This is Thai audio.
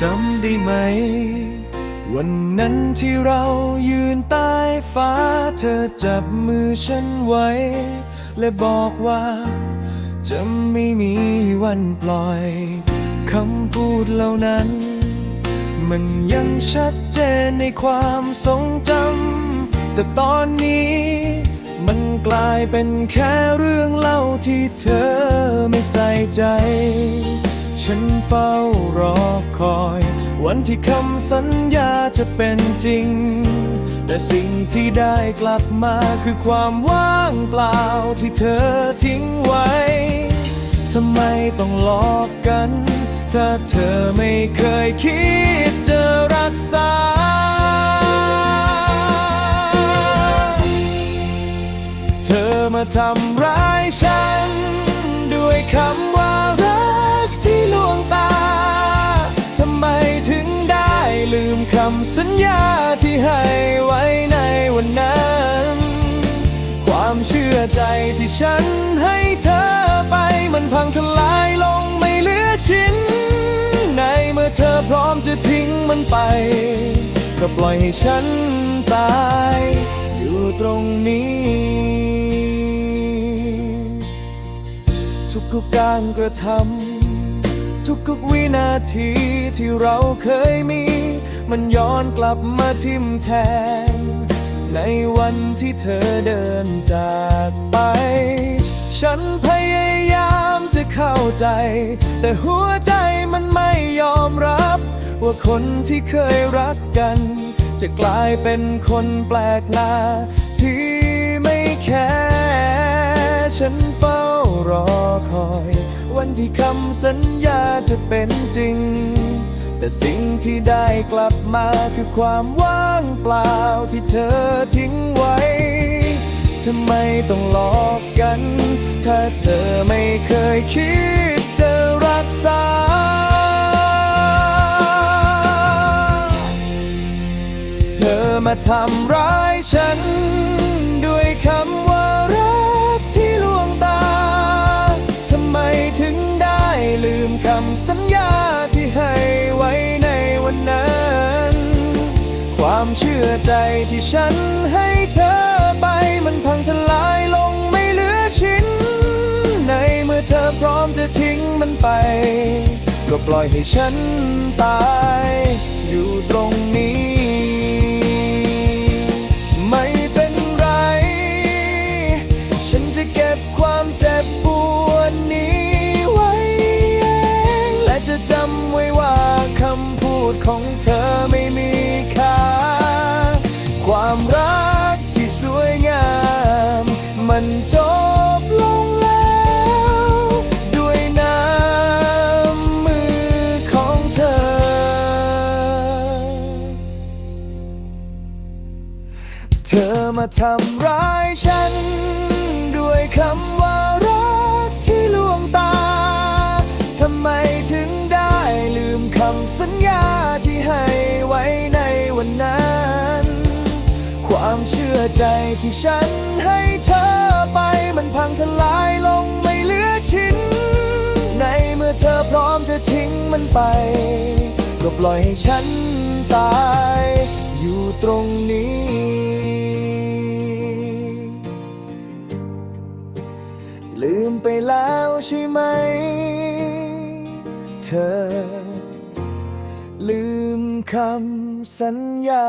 จำได้ไหม วันนั้นที่เรายืนใต้ฟ้า เธอจับมือฉันไว้ และบอกว่า จะไม่มีวันปล่อยคำพูดเหล่านั้น มันยังชัดเจนในความทรงจำแต่ตอนนี้ กลายเป็นแค่เรื่องเล่าที่เธอไม่ใส่ใจ ฉันเฝ้ารอคอย วันที่คำสัญญาจะเป็นจริง แต่สิ่งที่ได้กลับมาคือความว่างเปล่าที่เธอทิ้งไว้ ทำไมต้องหลอกกัน ถ้าเธอไม่เคยคิด ทำร้ายฉัน ด้วยคำว่ารักที่ลวงตา ทำไมถึงได้ลืมคำสัญญาที่ให้ไว้ในวันนั้น ความเชื่อใจที่ฉันให้เธอไปมันพังทลายลงไม่เหลือชิ้น ในเมื่อเธอพร้อมจะทิ้งมันไป ก็ปล่อยให้ฉันตาย อยู่ตรงนี้ ทุกๆการกระทำทุกๆวินาทีที่เราเคยมี มันย้อนกลับมาทิมแทง ในวันที่เธอเดินจากไป ฉันพยายามจะเข้าใจ แต่หัวใจมันไม่ยอมรับ ว่าคนที่เคยรักกัน จะกลายเป็นคนแปลกหน้า คอย วันที่คำสัญญาจะเป็นจริง แต่สิ่งที่ได้กลับมาคือความว่างเปล่าที่เธอทิ้งไว้ทำไมต้องหลอกกัน ถ้าเธอไม่เคยคิดจะรักษาเธอมาทำร้ายฉัน ด้วยคำว่า สัญญาที่ให้ไว้ในวันนั้น ความเชื่อใจที่ฉันให้เธอไปมันพังทลายลงไม่เหลือชิ้น ในเมื่อเธอพร้อมจะทิ้งมันไป ก็ปล่อยให้ฉันตาย อยู่ตรงนี้ ความรักที่สวยงาม มันจบลงแล้ว ด้วยน้ำมือของเธอ เธอมาทำร้ายฉัน ด้วยคำว่ารักที่ลวงตา ทำไมถึงได้ลืมคำสัญญาที่ให้ไว้ในวันนั้น ความเชื่อใจที่ฉันให้เธอไปมันพังทลายลงไม่เหลือชิ้น ในเมื่อเธอพร้อมจะทิ้งมันไป ก็ปล่อยให้ฉันตายอยู่ตรงนี้ ลืมไปแล้วใช่ไหม เธอ ลืมคำสัญญา